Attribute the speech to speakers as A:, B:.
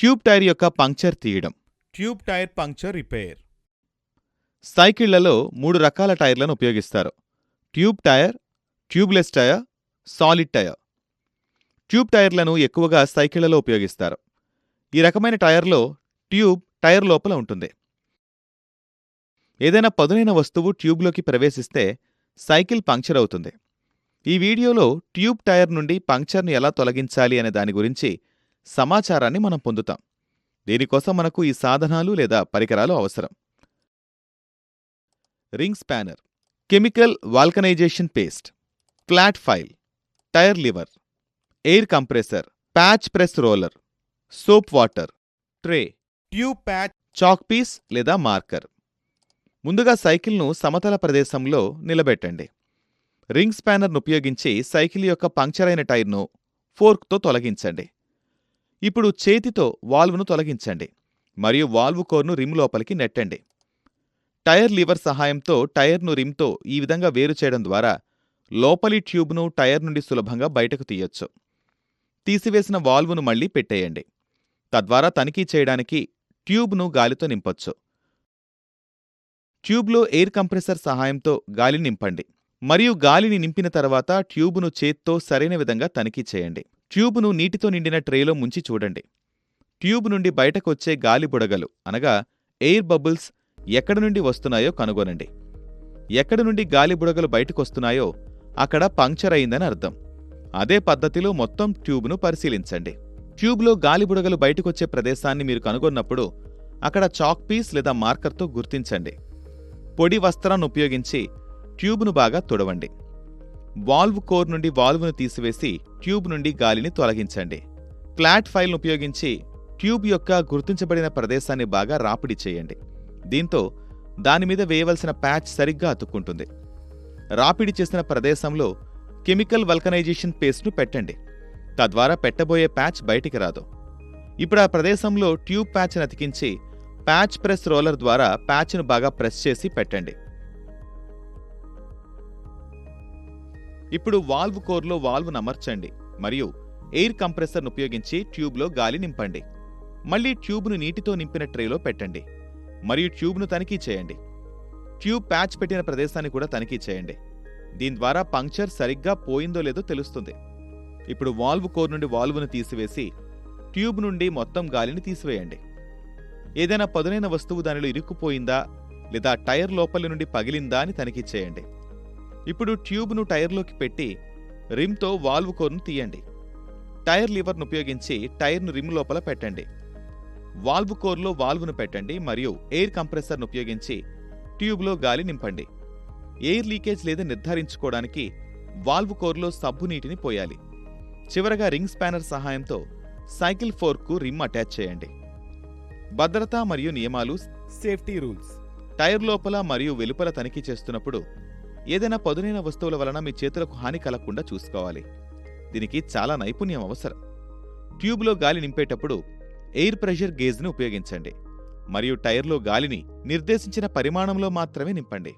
A: Tube tyre యొక్క puncture తీయడం.
B: Tube tyre puncture repair.
A: సైకిళ్ళలో మూడు రకాల టైర్లను ఉపయోగిస్తారు. Tube tyre tubeless tyre solid tyre. Tube టైర్లను ఎక్కువగా సైకిళ్ళలో ఉపయోగిస్తారు. ఈ రకమైన టైర్లో ట్యూబ్ టైర్ లోపల ఉంటుంది. ఏదైనా పదునైన వస్తువు ట్యూబ్లోకి ప్రవేశిస్తే సైకిల్ పంక్చర్ అవుతుంది. ఈ వీడియోలో ట్యూబ్ టైర్ నుండి పంక్చర్ను ఎలా తొలగించాలి అనే దాని గురించి సమాచారాన్ని మనం పొందుతాం. దీనికోసం మనకు ఈ సాధనాలు లేదా పరికరాలు అవసరం. Ring spanner chemical vulcanisation paste flat file tyre lever air compressor patch press roller soap water tray
B: tube patch
A: chalk piece లేదా మార్కర్. ముందుగా సైకిల్ను సమతల ప్రదేశంలో నిలబెట్టండి. రింగ్ స్పానర్ను ఉపయోగించి సైకిల్ యొక్క పంక్చర్ అయిన టైర్ను ఫోర్క్తో తొలగించండి. ఇప్పుడు చేతితో వాల్వ్ను తొలగించండి మరియు వాల్వ్ కోర్ను రిమ్ లోపలికి నెట్టండి. టైర్ లివర్ సహాయంతో టైర్ను రిమ్తో ఈ విధంగా వేరు చేయడం ద్వారా లోపలి ట్యూబ్ను టైర్ నుండి సులభంగా బయటకు తీయొచ్చు. తీసివేసిన వాల్వ్ను మళ్ళీ పెట్టేయండి. తద్వారా తనిఖీ చేయడానికి ట్యూబ్ను గాలితో నింపొచ్చు. ట్యూబ్లో ఎయిర్ కంప్రెసర్ సహాయంతో గాలిని నింపండి మరియు గాలిని నింపిన తర్వాత ట్యూబును చేత్తో సరైన విధంగా తనిఖీ చేయండి. ట్యూబును నీటితో నిండిన ట్రేలో ముంచి చూడండి. ట్యూబ్ నుండి బయటకొచ్చే గాలి బుడగలు అనగా ఎయిర్ బబుల్స్ ఎక్కడి నుండి వస్తున్నాయో కనుగొనండి. ఎక్కడి నుండి గాలి బుడగలు బయటకొస్తున్నాయో అక్కడ పంక్చర్ అయిందని అర్థం. అదే పద్ధతిలో మొత్తం ట్యూబ్ను పరిశీలించండి. ట్యూబ్లో గాలి బుడగలు బయటకొచ్చే ప్రదేశాన్ని మీరు కనుగొన్నప్పుడు అక్కడ చాక్ పీస్ లేదా మార్కర్తో గుర్తించండి. పొడి వస్త్రాన్ని ఉపయోగించి ట్యూబ్ను బాగా తుడవండి. వాల్వ్ కోర్ నుండి వాల్వ్ను తీసివేసి ట్యూబ్ నుండి గాలిని తొలగించండి. ఫ్లాట్ ఫైల్ను ఉపయోగించి ట్యూబ్ యొక్క గుర్తించబడిన ప్రదేశాన్ని బాగా రాపిడి చేయండి. దీంతో దానిమీద వేయవలసిన ప్యాచ్ సరిగ్గా అతుక్కుంటుంది. రాపిడి చేసిన ప్రదేశంలో కెమికల్ వల్కనైజేషన్ పేస్ట్ను పెట్టండి. తద్వారా పెట్టబోయే ప్యాచ్ బయటికి రాదు. ఇప్పుడు ఆ ప్రదేశంలో ట్యూబ్ ప్యాచ్ను అతికించి ప్యాచ్ ప్రెస్ రోలర్ ద్వారా ప్యాచ్ను బాగా ప్రెస్ చేసి పెట్టండి. ఇప్పుడు వాల్వ్ కోర్లో వాల్వ్ను అమర్చండి మరియు ఎయిర్ కంప్రెసర్ను ఉపయోగించి ట్యూబ్లో గాలి నింపండి. మళ్ళీ ట్యూబ్ను నీటితో నింపిన ట్రేలో పెట్టండి మరియు ట్యూబ్ను తనిఖీ చేయండి. ట్యూబ్ ప్యాచ్ పెట్టిన ప్రదేశాన్ని కూడా తనిఖీ చేయండి. దీని ద్వారా పంక్చర్ సరిగ్గా పోయిందో లేదో తెలుస్తుంది. ఇప్పుడు వాల్వ్ కోర్ నుండి వాల్వ్ను తీసివేసి ట్యూబ్ నుండి మొత్తం గాలిని తీసివేయండి. ఏదైనా పదునైన వస్తువు దానిలో ఇరుక్కుపోయిందా లేదా టైర్ లోపలి నుండి పగిలిందా అని తనిఖీ చేయండి. ఇప్పుడు ట్యూబ్ను టైర్లోకి పెట్టి రిమ్తో వాల్వ్ కోర్ను తీయండి. టైర్ లివర్ను ఉపయోగించి టైర్ను రిమ్ లోపల పెట్టండి. వాల్వ్ కోర్లో వాల్వ్ను పెట్టండి మరియు ఎయిర్ కంప్రెసర్ను ఉపయోగించి ట్యూబ్లో గాలి నింపండి. ఎయిర్ లీకేజ్ లేదా నిర్ధారించుకోవడానికి వాల్వ్ కోర్లో సబ్బు నీటిని పోయాలి. చివరగా రింగ్ స్పానర్ సహాయంతో సైకిల్ ఫోర్క్కు రిమ్ అటాచ్ చేయండి. భద్రత మరియు నియమాలు
B: సేఫ్టీ రూల్స్.
A: టైర్ లోపల మరియు వెలుపల తనిఖీ చేస్తున్నప్పుడు ఏదైనా పదునైన వస్తువుల వలన మీ చేతులకు హాని కలగకుండా చూసుకోవాలి. దీనికి చాలా నైపుణ్యం అవసరం. ట్యూబ్లో గాలి నింపేటప్పుడు ఎయిర్ ప్రెషర్ గేజ్ని ఉపయోగించండి. మరియు టైర్లో గాలిని నిర్దేశించిన పరిమాణంలో మాత్రమే నింపండి.